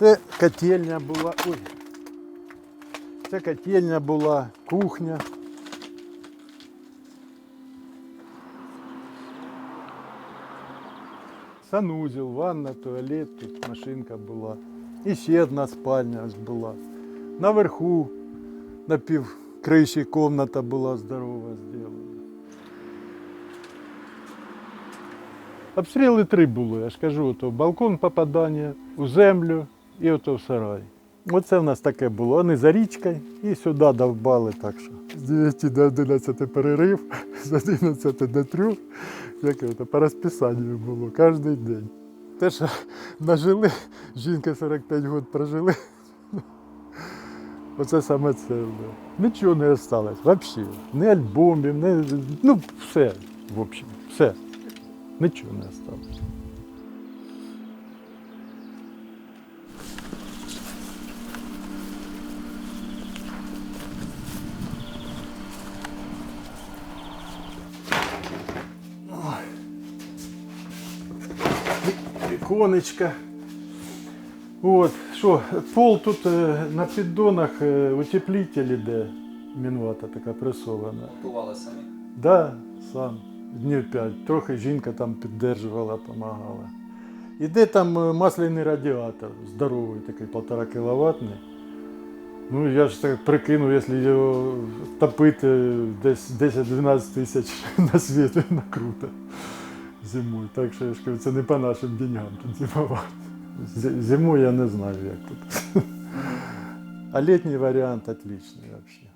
Це котельня була. Ой. Це котельня була, кухня. Санузел, ванна, туалет, тут машинка була. І ще одна спальня ось була. Наверху, на пів криші комната була здорова зроблена. Обстріли три були, я ж кажу, то балкон попадання у землю І ото в сарай. Оце в нас таке було. Вони за річкою і сюди довбали так що. З 9 до 11 перерив, з 11 до 3, як це, по розписанню було кожен день. Те, що нажили, жінка 45 років прожили. Оце саме це. Нічого не залишилось, взагалі. Ні альбомів, ні, ну все, в общем, все. Нічого не залишилось. Іконечка. От, що, пол тут е, на піддонах е, утеплитель іде, мінвата така пресована. Готували самі. Да, сам. Днів п'ять. Трохи жінка там піддержувала, допомагала. Іде там е, масляний радіатор, здоровий такий, полтора кіловатний. Ну, я ж так прикинув, якщо його топити десь 10-12 тисяч на світі накруто зимою. Так що я ж кажу, це не по нашим деньгам тут зимувати. Зимою я не знаю, як тут. А літній варіант отличний взагалі.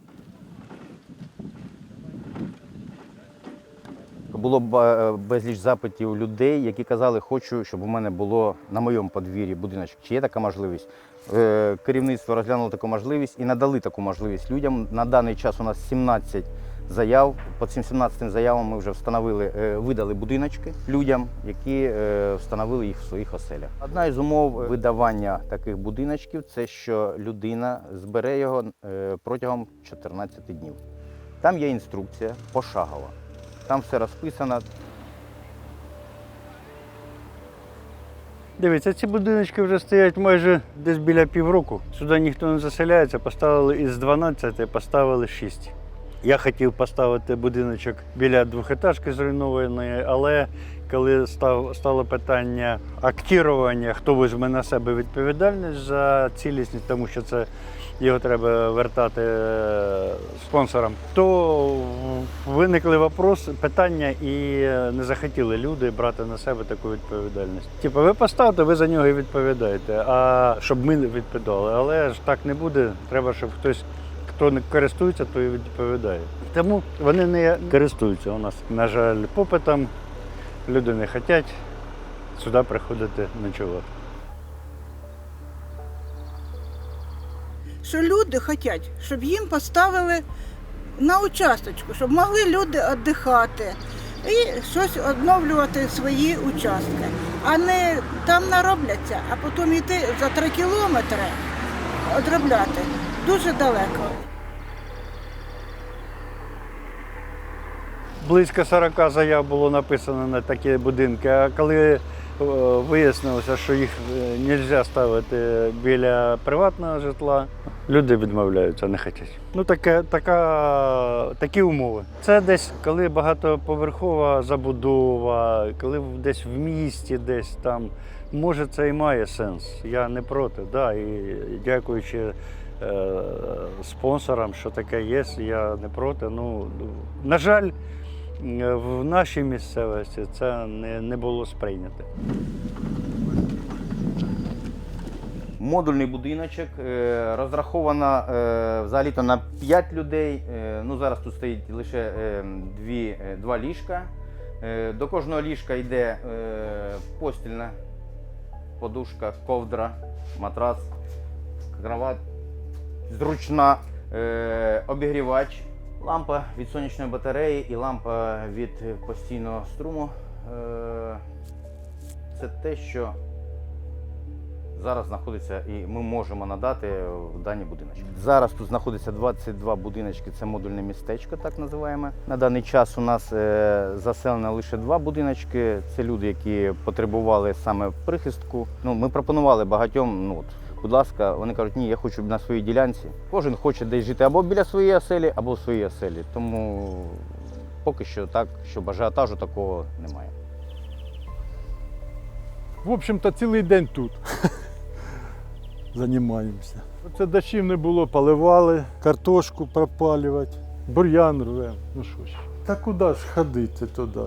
Було ба- безліч запитів людей, які казали, хочу, щоб у мене було на моєму подвір'ї будиночок. Чи є така можливість? Е, Керівництво розглянуло таку можливість і надали таку можливість людям. На даний час у нас 17 заяв. По цим 17 заявам ми вже встановили, е, видали будиночки людям, які е, встановили їх в своїх оселях. Одна із умов видавання таких будиночків це що людина збере його е, протягом 14 днів. Там є інструкція пошагова. Там все розписано. Дивіться, ці будиночки вже стоять майже десь біля півроку. Сюди ніхто не заселяється. Поставили із 12, поставили 6. Я хотів поставити будиночок біля двохетажки зруйнованої, але коли став, стало питання актірування, хто візьме на себе відповідальність за цілісність, тому що це його треба вертати е, спонсорам, то виникли вопрос, питання і е, не захотіли люди брати на себе таку відповідальність. Типу, ви поставте, ви за нього і відповідаєте, а щоб ми відповідали. Але ж так не буде. Треба, щоб хтось, хто не користується, то і відповідає. Тому вони не користуються у нас. На жаль, попитом люди не хочуть сюди приходити ночувати. що люди хочуть, щоб їм поставили на участочку, щоб могли люди віддихати і щось відновлювати свої участки. А не там наробляться, а потім йти за три кілометри відробляти дуже далеко. Близько 40 заяв було написано на такі будинки. А коли е, вияснилося, що їх не можна ставити біля приватного житла, люди відмовляються, не хочуть. Ну, таке, така, такі умови. Це десь коли багатоповерхова забудова, коли десь в місті, десь там. Може, це і має сенс. Я не проти. Да, і дякуючи е, спонсорам, що таке є, я не проти. Ну, на жаль, е, в нашій місцевості це не, не було сприйнято. Модульний будиночок е, розраховано е, взагалі-то на 5 людей. Е, ну, зараз тут стоїть лише е, дві, е, два ліжка. Е, до кожного ліжка йде е, постільна подушка, ковдра, матрас, кровать, зручна, е, обігрівач, лампа від сонячної батареї і лампа від постійного струму. Е, це те, що зараз знаходиться і ми можемо надати в дані будиночки. Зараз тут знаходиться 22 будиночки, це модульне містечко, так називаємо. На даний час у нас е, заселено лише два будиночки. Це люди, які потребували саме прихистку. Ну, ми пропонували багатьом. Ну, от, будь ласка, вони кажуть, ні, я хочу на своїй ділянці. Кожен хоче десь жити або біля своєї оселі, або в своїй оселі. Тому поки що так, щоб ажіотажу такого немає. В общем-то, цілий день тут. Займаємося. Оце дощів не було, поливали, картошку пропалювати, бур'ян рвем. Ну що ж. Та куди ж ходити туди?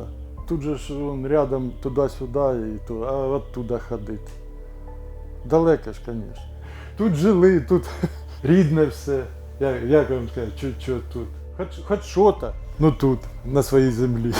Тут же ж вон, рядом туди-сюди, і то, а оттуда ходити. Далеко ж, звісно. Тут жили, тут рідне все. Як, як вам сказати, що, тут? Хоч, хоч що-то, ну тут, на своїй землі.